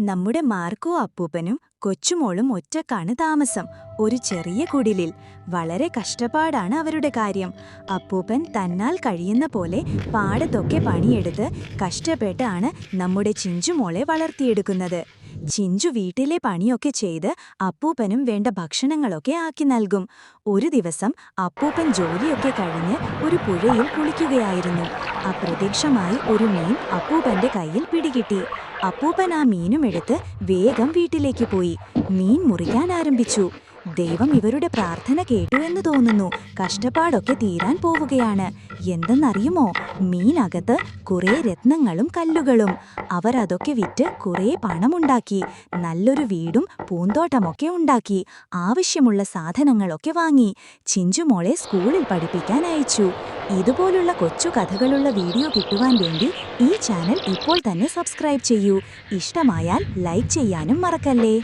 നമ്മുടെ മാർക്കോ അപ്പൂപ്പനും കൊച്ചുമോളും ഒറ്റക്കാണ് താമസം ഒരു ചെറിയ കുടിലിൽ. വളരെ കഷ്ടപ്പാടാണ് അവരുടെ കാര്യം. അപ്പൂപ്പൻ തന്നാൽ കഴിയുന്ന പോലെ പാടത്തൊക്കെ പണിയെടുത്ത് കഷ്ടപ്പെട്ടാണ് നമ്മുടെ ചിഞ്ചുമോളെ വളർത്തിയെടുക്കുന്നത്. ചിഞ്ചു വീട്ടിലെ പണിയൊക്കെ ചെയ്ത് അപ്പൂപ്പനും വേണ്ട ഭക്ഷണങ്ങളൊക്കെ ആക്കി നൽകും. ഒരു ദിവസം അപ്പൂപ്പൻ ജോലിയൊക്കെ കഴിഞ്ഞ് ഒരു പുഴയിൽ കുളിക്കുകയായിരുന്നു. അപ്രത്യക്ഷമായി ഒരു മീൻ അപ്പൂപ്പന്റെ കയ്യിൽ പിടികിട്ടി. അപ്പൂപ്പൻ ആ മീനും എടുത്ത് വേഗം വീട്ടിലേക്ക് പോയി. മീൻ മുറിക്കാൻ ആരംഭിച്ചു. ദൈവം ഇവരുടെ പ്രാർത്ഥന കേട്ടു എന്ന് തോന്നുന്നു. കഷ്ടപ്പാടൊക്കെ തീരാൻ പോവുകയാണ്. എന്തെന്നറിയുമോ? മീനകത്ത് കുറേ രത്നങ്ങളും കല്ലുകളും. അവർ അതൊക്കെ വിറ്റ് കുറേ പണമുണ്ടാക്കി. നല്ലൊരു വീടും പൂന്തോട്ടമൊക്കെ ഉണ്ടാക്കി. ആവശ്യമുള്ള സാധനങ്ങളൊക്കെ വാങ്ങി. ചിഞ്ചുമോളെ സ്കൂളിൽ പഠിപ്പിക്കാൻ അയച്ചു. ഇതുപോലുള്ള കൊച്ചു കഥകളുള്ള വീഡിയോ കിട്ടുവാൻ വേണ്ടി ഈ ചാനൽ ഇപ്പോൾ തന്നെ സബ്സ്ക്രൈബ് ചെയ്യൂ. ഇഷ്ടമായാൽ ലൈക്ക് ചെയ്യാനും മറക്കല്ലേ?